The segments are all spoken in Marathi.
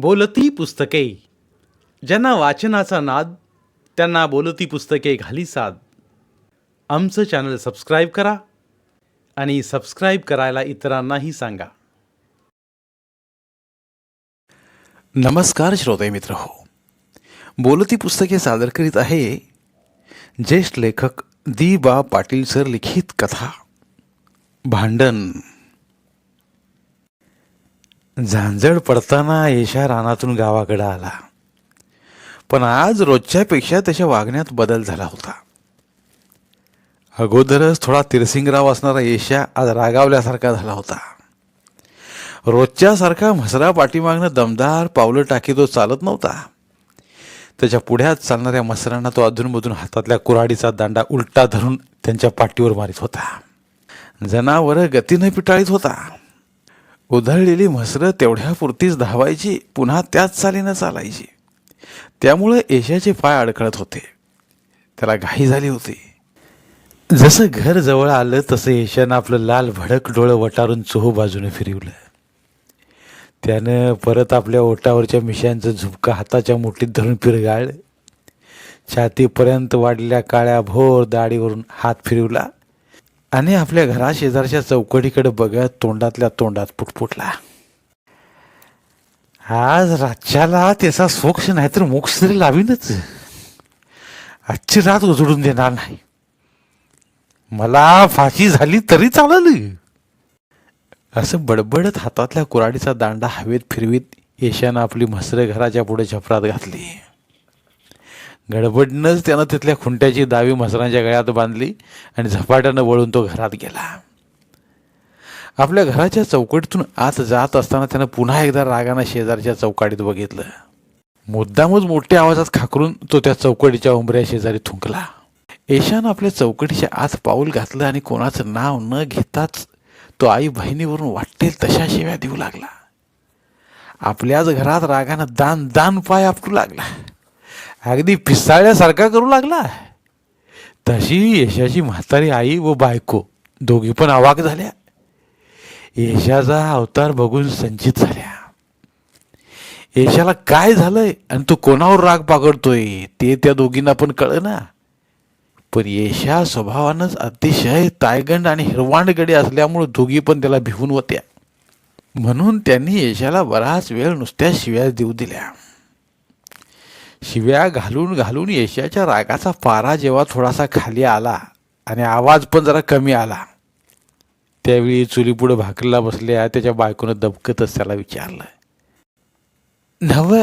बोलती पुस्तके. ज्यांना वाचनाचा नाद त्यांना बोलती पुस्तके घाली साद. आमचं चॅनल सबस्क्राईब करा आणि सबस्क्राईब करायला इतरांनाही सांगा. नमस्कार श्रोते मित्र हो. बोलती पुस्तके सादर करीत आहे ज्येष्ठ लेखक दी बा पाटील सर लिखित कथा. भांडण. झांजड पडताना येशा रानातून गावाकडे आला. पण आज रोजच्यापेक्षा त्याच्या वागण्यात बदल झाला होता. अगोदरच थोडा तिरसिंगराव असणारा येशा आज रागावल्यासारखा झाला होता. रोजच्यासारखा म्हसरा पाठीमागनं दमदार पावलं टाकी तो चालत नव्हता. त्याच्या पुढ्यात चालणाऱ्या मसरांना तो अधूनमधून हातातल्या कुऱ्हाडीचा दांडा उलटा धरून त्यांच्या पाठीवर मारित होता. जनावरं गतीनं पिटाळीत होता. उधळलेली म्हसरं तेवढ्यापुरतीच धावायची पुन्हा त्याच चालीनं चालायची. त्यामुळं येशाचे पाय अडकळत होते. त्याला घाई झाली होती. जसं घर जवळ आलं तसं येशानं आपलं लाल भडक डोळं वटारून चोहू बाजूने फिरवलं. त्यानं परत आपल्या ओटावरच्या मिशांचं झुपका हाताच्या मुठीत धरून पिरगाळलं. छातीपर्यंत वाढलेल्या काळ्या भोर दाढीवरून हात फिरवला. आणि आपल्या घराशेजारच्या चौकटीकडे बघत तोंडातल्या तोंडात पुटपुटला. आज राज्याला त्याचा सोक्ष नाहीतर मोक्ष तरी लावीनच. आजची रात उजडून देणार नाही. मला फाशी झाली तरी चालेल. असं बडबडत हातातल्या कुराडीचा दांडा हवेत फिरवीत येशानं आपली म्हसरे घराच्या पुढे झपरात घातली. गडबडनंच त्यानं तिथल्या खुंट्याची दावी म्हसरांच्या गळ्यात बांधली आणि झपाट्यानं वळून तो घरात गेला. आपल्या घराच्या चौकटीतून आत जात असताना त्यानं पुन्हा एकदा रागानं शेजारच्या चौकाडीत बघितलं. मुद्दामच मोठ्या आवाजात खाकरून तो त्या चौकटीच्या उंबऱ्या शेजारी थुंकला. येशानं आपल्या चौकटीच्या आत पाऊल घातलं आणि कोणाचं नाव न घेताच तो आई बहिणीवरून वाटेल तशा शिव्या देऊ लागला. आपल्याच घरात रागानं दान दान पाय आपटू लागला. अगदी पिसाळ्यासारखा करू लागला. तशी यशाची म्हातारी आई व बायको दोघी पण अवाक झाल्या. येशाचा अवतार बघून संचित झाल्या. यशाला काय झालंय आणि तो कोणावर राग पाकडतोय ते त्या दोघींना पण कळ ना पण यशा स्वभावानंच अतिशय तायगंड आणि हिरवांडगडी असल्यामुळे दोघी पण त्याला भिवून होत्या. म्हणून त्यांनी येशाला बराच वेळ नुसत्या शिव्या देऊ दिल्या. शिव्या घालून घालून येशाच्या रागाचा पारा जेव्हा थोडासा खाली आला आणि आवाज पण जरा कमी आला त्यावेळी चुलीपुढं भाकरीला बसल्या त्याच्या बायकोनं दबकतच त्याला विचारलं नव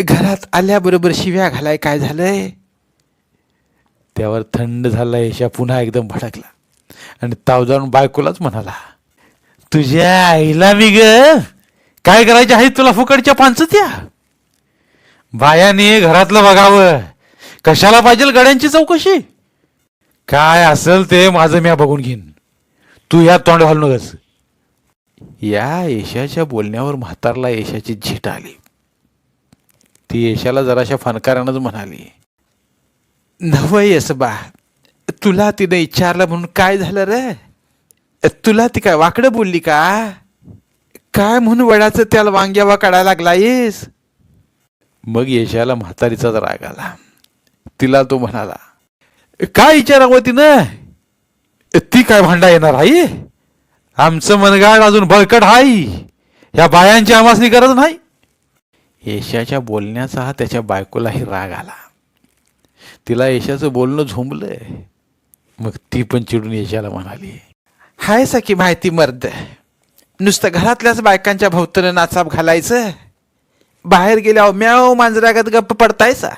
घरात आल्याबरोबर शिव्या घालाय काय झालंय? त्यावर थंड झाला यशा पुन्हा एकदम भडकला आणि ताव जाऊन बायकोलाच म्हणाला तुझ्या आईला मी ग काय करायचे? आहेत तुला फुकटच्या पांचत्या बायाने घरातलं बघावं. कशाला पाहिजे गड्यांची चौकशी? काय असेल ते माझं म्या बघून घेईन. तू या तोंड घालू नकस. या येशाच्या बोलण्यावर म्हातारला येशाची झीट आली. ती येशाला जराशा फनकारानंच म्हणाली नवय बा तुला तिने विचारलं म्हणून काय झालं रे? तुला ती काय वाकडं बोलली का? काय म्हणून वडाचं त्याला वांग्यावा काढायला लागलायस? मग येशाला म्हातारीचा राग आला. तिला तो म्हणाला काय विचारावं तिनं? ती काय भांडा येणार आहे? आमचं मनगाड अजून बळकट हाई ह्या बायांची आमासनी गरज नाही. येशाच्या बोलण्याचा हा त्याच्या बायकोलाही राग आला. तिला येशाचं बोलणं झोंबलं मग ती पण चिडून येशाला म्हणाली हाय सखी माहिती मर्द. नुसतं घरातल्याच बायकांच्या भोवतनं नाचाप घालायचं? बाहेर गेल्यावर म्याव मांजरागत गप्प पडतायचा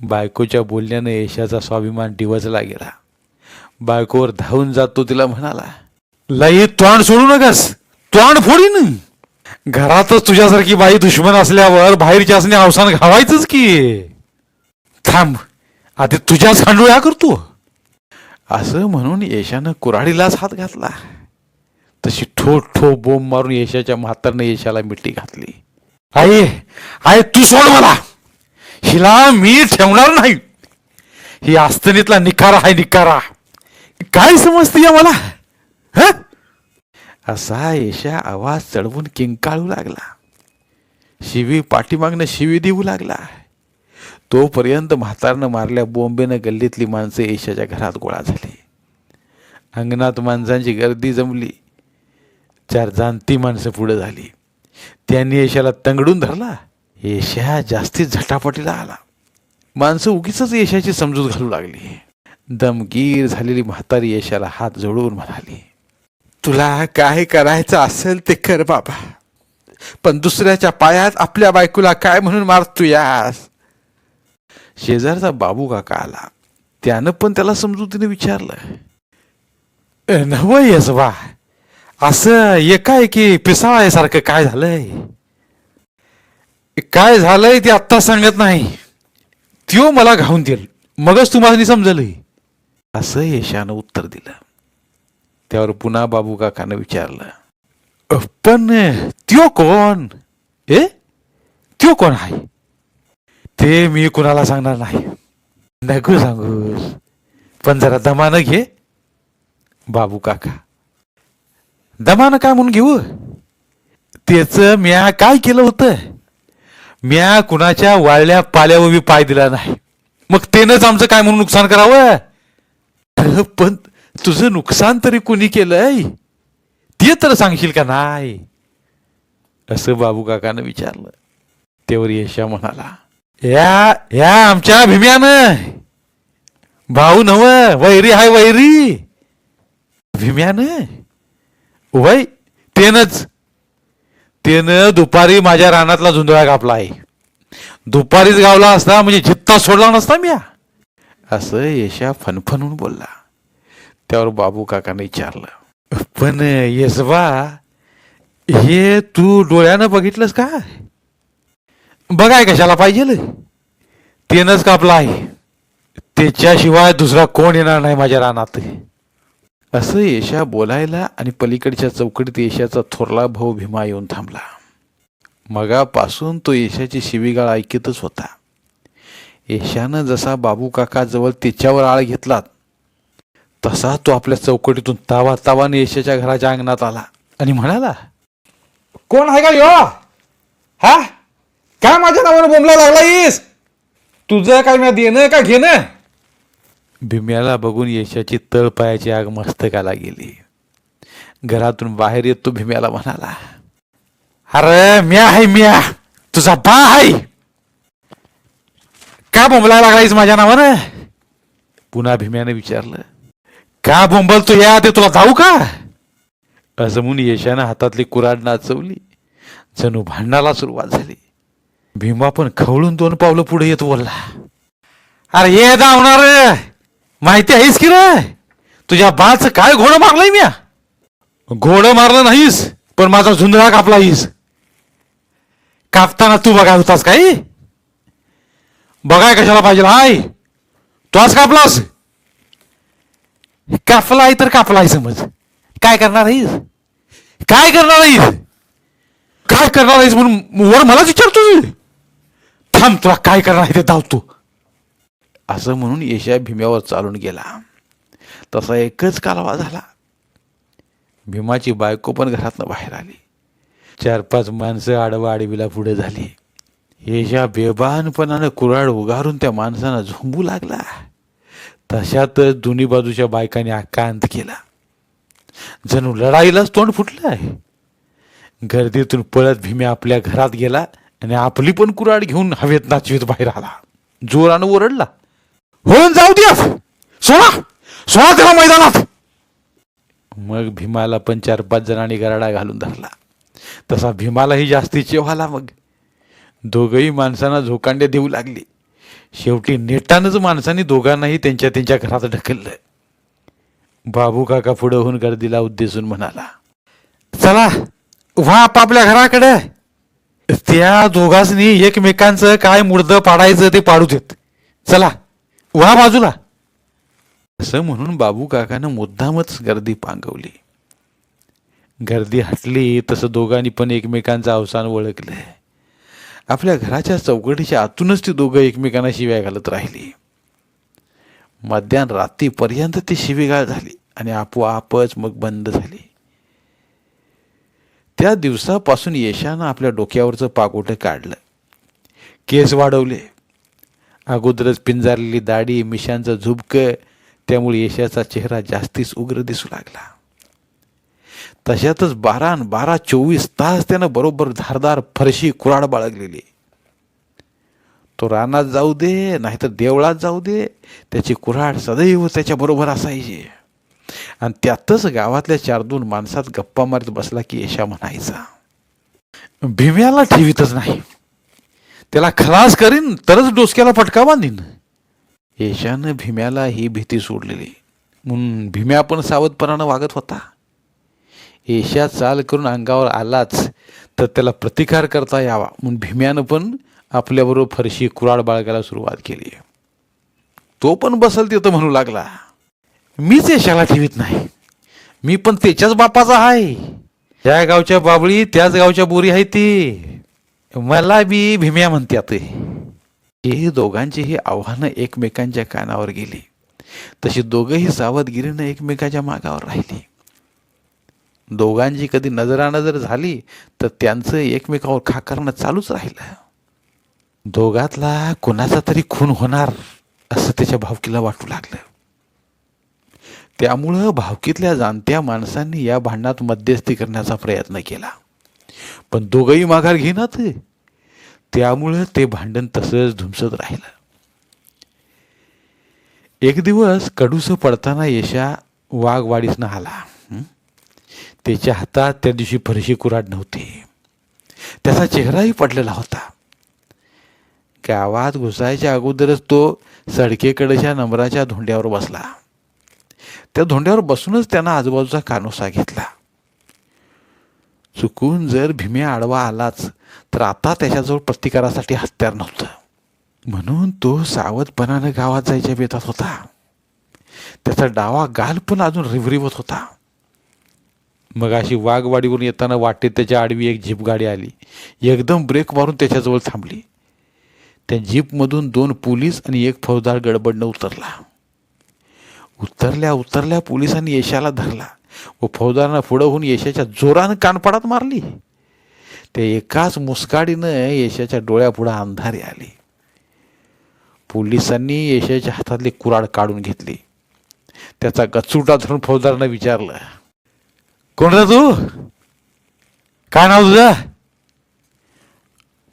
बायकोच्या बोलण्यानं येशाचा स्वाभिमान डिवचला गेला. बायकोवर धावून जातो तिला म्हणाला. लई तोंड सोडू नकस तोंड फोडीन. घरातच तुझ्यासारखी बाई दुश्मन असल्यावर बाहेरच्या असणे अवसान घावायचंच की. थांब आता तुझ्याच खांडोळ्या करतो. असं म्हणून येशानं कुऱ्हाडीलाच हात घातला. तशी ठो ठो बोंब मारून येशाच्या म्हातारनं येशाला मिठी घातली. आई आई तू सोड मला. हिला मी ठेवणार नाही. ही आस्तनीतला निकारा आहे निकारा काय समजते मला? ह? असा येशा आवाज चढवून किंकाळू लागला. शिवी पाठीमागनं शिवी देऊ लागला. तोपर्यंत म्हातारनं मारल्या बोंबेनं गल्लीतली माणसं येशाच्या घरात गोळा झाली. अंगणात माणसांची गर्दी जमली. चार जाणती माणसं पुढं झाली. त्यांनी येशाला तंगडून धरला. यशा जास्तीत झटापटीला आला. माणसं उगीच यशाची समजूत घालू लागली. दमगीर झालेली म्हातारी येशाला हात जोडून म्हणाली तुला काय करायचं असेल ते कर बाबा. पण दुसऱ्याच्या पायात आपल्या बायकोला काय म्हणून मारतो यास शेजारचा बाबू काका आला. त्यानं पण त्याला समजुतीने विचारलं नव यसबा असं एकाएकी पिसाळायसारखं काय झालंय? काय झालंय ते आत्ता सांगत नाही. त्यो मला घाऊन देईल मगच तुम्हाला समजलंय असं यशानं उत्तर दिलं. त्यावर पुन्हा बाबू काकानं विचारलं. पण त्यो कोण? ए? त्यो कोण आहे? ते मी कुणाला सांगणार नाही. नको सांगूस. पण जरा दमानं घे बाबू काका. दमानं काय म्हणून घेऊ? त्याचं म्या काय केलं होतं? म्या कुणाच्या वाळल्या पाल्यावर मी पाय दिला नाही. मग तेनंच आमचं काय म्हणून नुकसान करावं? पण तुझं नुकसान तरी कुणी केलंय? ते तर सांगशील का नाही? असं बाबू काकानं विचारलं. तेवर यशा म्हणाला या या आमच्या भीम्यानं भाऊ नव वैरी हाय वैरी. भीम्यानं वय तेनच. त्यानं दुपारी माझ्या रानातला झुंजळा कापला आहे. दुपारीच गावला असता म्हणजे जित्ता सोडला नसता मी असं येशा फनफनून बोलला. त्यावर बाबू काकाने विचारलं पण येसबा हे तू डोळ्यानं बघितलंस का? बघाय कशाला पाहिजे तेनच कापला आहे. त्याच्याशिवाय दुसरा कोण येणार नाही माझ्या रानात. असं येशा बोलायला आणि पलीकडच्या चौकटीत येशाचा थोरला भाऊ भीमा येऊन थांबला. मगापासून तो येशाची शिवीगाळ ऐकतच होता. येशानं जसा बाबू काकाजवळ तिच्यावर आळ घेतला तसा तो आपल्या चौकटीतून तावा तावाने येशाच्या घराच्या अंगणात आला आणि म्हणाला कोण आहे का यो? हा? काय माझ्या नावानं बोंबला लागला येस तुझं काय मी देणं का घेणं? भीम्याला बघून येशाची तळपायाची आग मस्तकाला गेली. घरातून बाहेर येत तो भीम्याला म्हणाला अरे म्या आहे म्या. तुझा बा आहे. का बोंबला लागलायस माझ्या नावानं? पुन्हा भीम्याने विचारलं का बोंबलतो या ते तुला जाऊ का? असं म्हणून यशानं हातातली कुराड नाचवली. जणू भांडणाला सुरुवात झाली. भीमा पण खवळून दोन पावलं पुढे येत बोलला अरे ये धावणार माहिती आहेस की रे तुझ्या बाच काय घोडं मारलंय म्या? घोडं मारलं नाहीस पण माझा झुंजळा कापलायस कापताना तू बघाय होतास काही बघाय कशाला पाहिजे हाय तू आज कापलास? कापलाय तर कापलाय समज. काय करणार आहेस? काय करणार आहेस? काय करणार आहेस म्हणून वर मलाच विचारतो थांब तुला काय करणार आहे ते धावतो असं म्हणून येशा भीम्यावर चालून गेला. तसा एकच कालवा झाला. भीमाची बायको पण घरातनं बाहेर आली. चार पाच माणसं आडवा आडवीला पुढे झाली. येशा बेबानपणानं कुराड उगारून त्या माणसांना झोंबू लागला. तशातच दोन्ही बाजूच्या बायकांनी आकांत केला. जणू लढाईलाच तोंड फुटलंय. गर्दीतून पळत भीम्या आपल्या घरात गेला आणि आपली पण कुराड घेऊन हवेत नाचवीत बाहेर आला. जोरानं ओरडला. होऊन जाऊ द्या सोडा. सोडा त्याला मैदानात. मग भीमाला पण चार पाच जणांनी गराडा घालून धरला. तसा भीमालाही जास्ती चेव्हाला मग. दोघंही माणसांना झोकांड्या देऊ लागली. शेवटी नेटानंच माणसांनी दोघांनाही त्यांच्या त्यांच्या घरात ढकललं. बाबू काका पुढं होऊन गर्दीला उद्देशून म्हणाला चला व्हा आपापल्या घराकडे. त्या दोघांनी एकमेकांचं काय मुर्द पाडायचं ते पाडू देत. चला. व्हा बाजूला. असं म्हणून बाबू काकानं मुद्दामच गर्दी पांगवली. गर्दी हटली तसं दोघांनी पण एकमेकांचं अवसान ओळखलं. आपल्या घराच्या चौकटीच्या आतूनच ती दोघं एकमेकांना शिव्या घालत राहिली. मध्यान रात्रीपर्यंत ती शिवीगाळ झाली आणि आपोआपच मग बंद झाली. त्या दिवसापासून यशानं आपल्या डोक्यावरचं पाकोटं काढलं. केस वाढवले. अगोदरच पिंजारलेली दाढी मिशांचं झुबकं त्यामुळे यशाचा चेहरा जास्तीच उग्र दिसू लागला. तशातच बारा आणि बारा चोवीस तास त्यानं बरोबर धारदार फरशी कुराड बाळगलेली. तो रानात जाऊ दे नाहीतर देवळात जाऊ दे त्याची कुऱ्हाड सदैव त्याच्याबरोबर असायची. आणि त्यातच गावातल्या चार दोन माणसात गप्पा मारत बसला की यशा म्हणायचा भीम्याला ठेवीतच नाही. त्याला खलास करीन तरच डोसक्याला फटका बांधीन. येशानं भीम्याला ही भीती सोडलेली. म्हणून भीम्या पण सावधपणानं वागत होता. येशा चाल करून अंगावर आलाच तर त्याला प्रतिकार करता यावा. म्हणून भीम्यानं पण आपल्याबरोबर फरशी कुराड बाळगायला सुरुवात केली. तो पण बसल तिथं म्हणू लागला मीच येशाला ठेवीत नाही. मी पण त्याच्याच बापाचा आहे. त्या गावच्या बाबळी त्याच गावच्या बोरी आहे ती. मला बी भीम्या म्हणतात हे. दोघांची ही आव्हानं एकमेकांच्या कानावर गेली. तशी दोघंही सावधगिरीनं एकमेकाच्या मागावर राहिली. दोघांची कधी नजरानजर झाली तर त्यांचं एकमेकावर खाकरणं चालूच राहिलं. दोघातला कोणाचा तरी खून होणार असं त्याच्या भावकीला वाटू लागलं. त्यामुळं भावकीतल्या जाणत्या माणसांनी या भांडणात मध्यस्थी करण्याचा प्रयत्न केला. पण दोघंही माघार घेणार त्यामुळं ते भांडण तसंच धुमसत राहिलं. एक दिवस कडूस पडताना यशा वाघवाडीसनं आला. त्याच्या हातात त्या दिवशी फरशी कुराड नव्हती. त्याचा चेहराही पडलेला होता. गावात घुसायच्या अगोदरच तो सडकेकडच्या नंबराच्या धोंड्यावर बसला. त्या धोंड्यावर बसूनच त्यानं आजूबाजूचा कानोसा घेतला. चुकून जर भीम्या आडवा आलाच तर आता त्याच्याजवळ प्रतिकारासाठी हत्यार नव्हतं. म्हणून तो सावधपणानं गावात जायच्या बेतात होता. त्याचा डावा गाल पण अजून रिवरिवत होता. मग अशी वाघवाडीवरून येताना वाटेत त्याच्या आडवी एक जीप गाडी आली. एकदम ब्रेक मारून त्याच्याजवळ थांबली. त्या जीपमधून दोन पोलीस आणि एक फौजदार गडबडनं उतरला. उतरल्या उतरल्या पोलिसांनी यशाला धरला. व फौजदारानं पुढं होऊन यशाच्या जोरानं कानपडात मारली. ते एकाच मुस्काडीनं यशाच्या डोळ्यापुढं अंधारी आली. पोलिसांनी यशाच्या हातातली कुराड काढून घेतली. त्याचा गचुटा धरून फौजदारानं विचारलं कोण रा तू? काय नाव तुझं?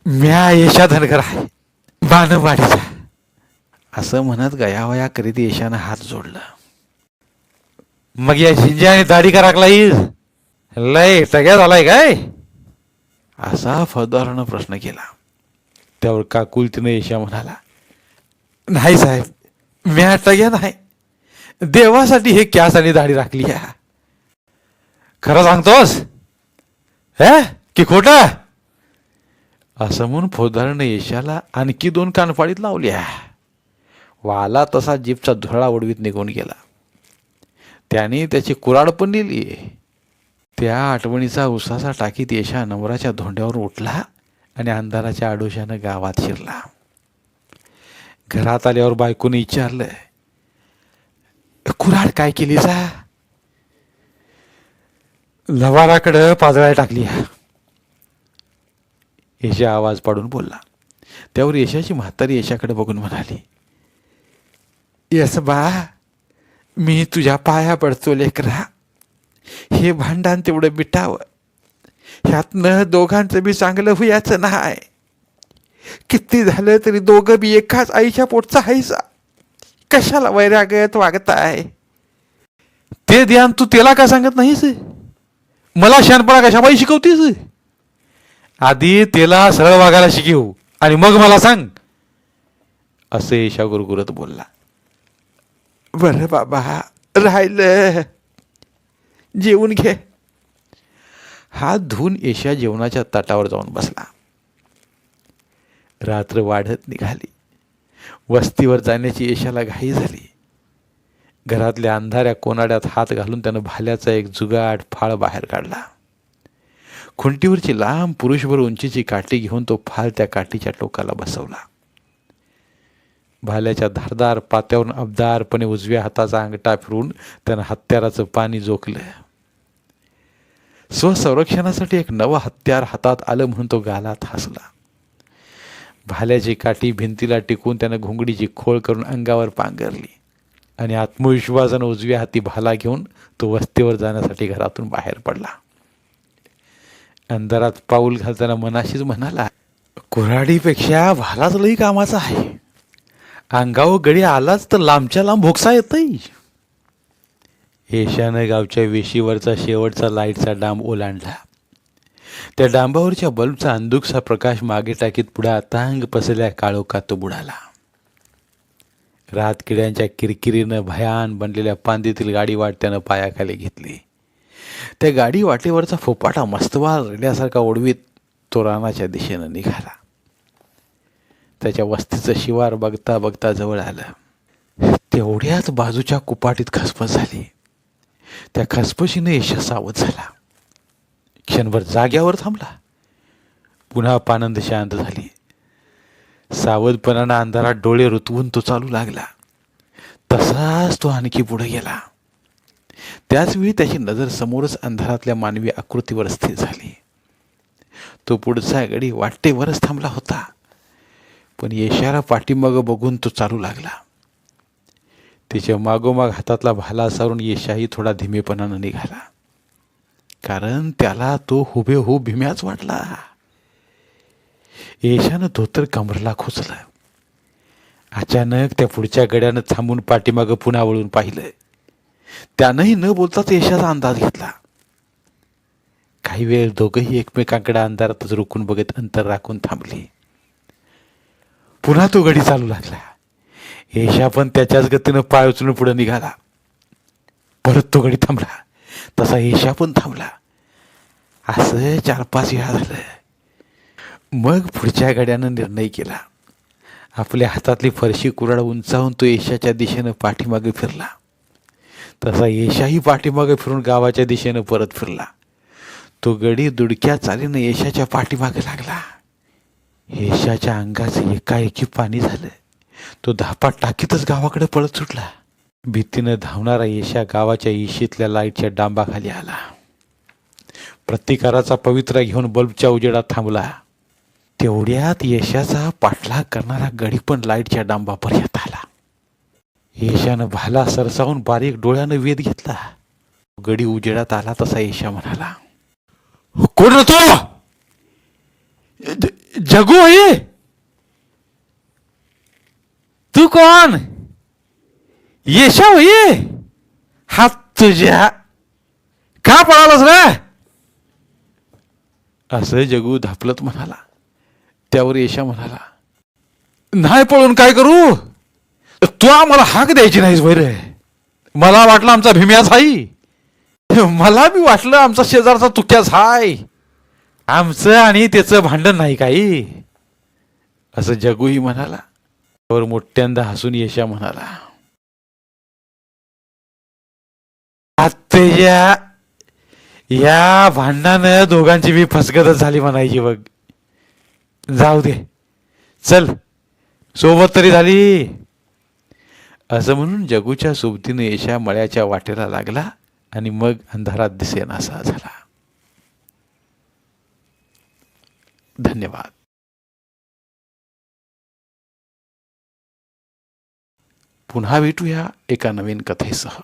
म्या यशा धनगर आहे बाणवाडीचा. असं म्हणत गयावया करीत यशानं हात जोडला. मग या आणि दाढी का येईल. लय सगळ्यात आलाय काय? असा फौजदारानं प्रश्न केला. त्यावर काकुलतीनं यशा म्हणाला नाही साहेब म्या टग्या नाही. देवासाठी हे कॅस आणि दाढी राखली आहे. खरं सांगतोस? हे की खोटा? असं म्हणून फौजदारानं यशाला आणखी दोन कानफाडीत लावल्या वाला तसा जीपचा धुळा उडवीत निघून गेला. त्याने त्याची कुराड पण दिली त्या आठवणीचा उसासा टाकीत येशा नवराच्या धोंड्यावर उठला आणि अंधाराच्या आडोशानं गावात शिरला. घरात आल्यावर बायकोने विचारलं कुराड काय केली जा लवाराकडं पाजळाय टाकली येशा आवाज पाडून बोलला. त्यावर यशाची म्हातारी यशाकडे बघून म्हणाली येस बा मी तुझ्या पाया पडतो लेकरा. हे भांडण तेवढं मिटावं. ह्यातनं दोघांचं बी चांगलं हुयाचं नाही. किती झालं तरी दोघं बी एकाच आईच्या पोटचा हायसा. कशाला वैरागत वागताय? ते ध्यान तू त्याला का सांगत नाहीस? मला शहाणपणा कशाबाई शिकवतीस? आधी त्याला सरळ वागायला शिकवू आणि मग मला सांग. असं येशा गुरगुरत बोलला. बरं बाबा राहिलं. जेवून घे. हात धुवून येशा जेवणाच्या ताटावर जाऊन बसला. रात्र वाढत निघाली. वस्तीवर जाण्याची येशाला घाई झाली. घरातल्या अंधाऱ्या कोनाड्यात हात घालून त्यानं भाल्याचा एक जुगाड फाळ बाहेर काढला. खुंटीवरची लांब पुरुषभर उंचीची काठी घेऊन तो फाळ त्या काठीच्या टोकाला बसवला. भाल्याच्या धारदार पात्यावरून अबदारपणे उजव्या हाताचा अंगठा फिरून त्यानं हत्याराचं पाणी जोखलं. स्वसंरक्षणासाठी एक नवं हत्यार हातात आलं म्हणून तो गालात हसला. भाल्याची काठी भिंतीला टिकून त्यानं घोंगडीची खोळ करून अंगावर पांघरली आणि आत्मविश्वासानं उजव्या हाती भाला घेऊन तो वस्तीवर जाण्यासाठी घरातून बाहेर पडला. अंधारात पाऊल घालताना मनाशीच म्हणाला कुऱ्हाडीपेक्षा भालाच लई कामाचा आहे. अंगावर गडी आलाच तर लांबच्या लांब भोगसा येतय. येशानं गावच्या वेशीवरचा शेवटचा लाईटचा डांब ओलांडला. त्या डांबावरच्या बल्बचा अंधुकसा प्रकाश मागे टाकीत पुढे तांग पसरल्या काळोखात तो बुडाला. रात किड्यांच्या किरकिरीनं भयान बनलेल्या पांदीतील गाडी वाट्यानं पायाखाली घेतली. त्या गाडी वाटेवरचा फोपाटा मस्तवाल रेड्यासारखा ओढवीत तो रानाच्या दिशेनं निघाला. त्याच्या वस्तीचं शिवार बघता बघता जवळ आलं. तेवढ्याच बाजूच्या कुपाटीत खसपस झाली. त्या खसपशीनं यश सावध झाला. क्षणभर जाग्यावर थांबला. पुन्हा पानंद शांत झाली. सावधपणानं अंधारात डोळे रुतवून तो चालू लागला. तसाच तो आणखी पुढे गेला. त्याचवेळी त्याची नजर समोरच अंधारातल्या मानवी आकृतीवर स्थिर झाली. तो पुढचा गडी वाटेवरच थांबला होता. पण येशारा पाठीमागं बघून तो चालू लागला. तिच्या मागोमाग हातातला भाला सारून येशाही थोडा धीमेपणानं निघाला. कारण त्याला तो हुबेहूब भीम्याच वाटला. येशानं धोतर कमरला खोचलं. अचानक त्या पुढच्या गड्यानं थांबून पाठीमागं पुन्हा वळून पाहिलं. त्यानंही न बोलताच यशाचा अंदाज घेतला. काही वेळ दोघंही एकमेकांकडे अंधारातच रुकून बघत अंतर राखून थांबले. पुन्हा तो गडी चालू लागला. येशा पण त्याच्याच गतीनं पाय उचलून पुढे निघाला. परत तो गडी थांबला. तसा येशा पण थांबला. असं चार पाच वेळा झालं. मग पुढच्या गाड्यानं निर्णय केला. आपल्या हातातली फरशी कुराड उंचावून तो येशाच्या दिशेनं पाठीमागे फिरला. तसा येशाही पाठीमागे फिरून गावाच्या दिशेनं परत फिरला. तो गडी दुडक्या चालीनं येशाच्या पाठीमागे लागला. येशाच्या अंगाचं एकाएकी पाणी झालं तो धापा टाकीतच गावाकडे पळत सुटला. भीतीनं धावणारा येशा गावाच्या इशीतल्या लाईटच्या डांबाखाली आला. प्रतिकाराचा पवित्रा घेऊन बल्बच्या उजेडात थांबला. तेवढ्यात यशाचा पाठलाग करणारा गडी पण लाईटच्या डांबापर्यंत आला. येशानं भाला सरसावून बारीक डोळ्यानं वेध घेतला. गडी उजेडात आला तसा येशा म्हणाला कोण तो? जगू आहे तू कोण येशा ये? हात तुझ्या का पळालास रे असं जगू धापलत म्हणाला. त्यावर येशा म्हणाला नाही पळून काय करू? तू आम्हाला हाक द्यायची नाहीस रे मला वाटलं आमचा भीम्याच आई मला बी वाटलं आमचा शेजारचा तुक्याच हाय. आमचं आणि त्याचं भांडण नाही काही. असं जगूही म्हणाला. त्यावर मोठ्यांदा हसून येशा म्हणाला. आत्तेच्या या भांडणानं दोघांची मी फसगतच झाली म्हणायची बघ. जाऊ दे. चल. सोबत तरी झाली. असं म्हणून जगूच्या सोबतीनं येशा मळ्याच्या वाटेला लागला आणि मग अंधारात दिसेनासा झाला. धन्यवाद. पुन्हा भेटूया एका नवीन कथेसह.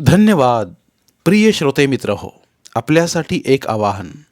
धन्यवाद. प्रिय श्रोते मित्र हो आपल्यासाठी एक आवाहन.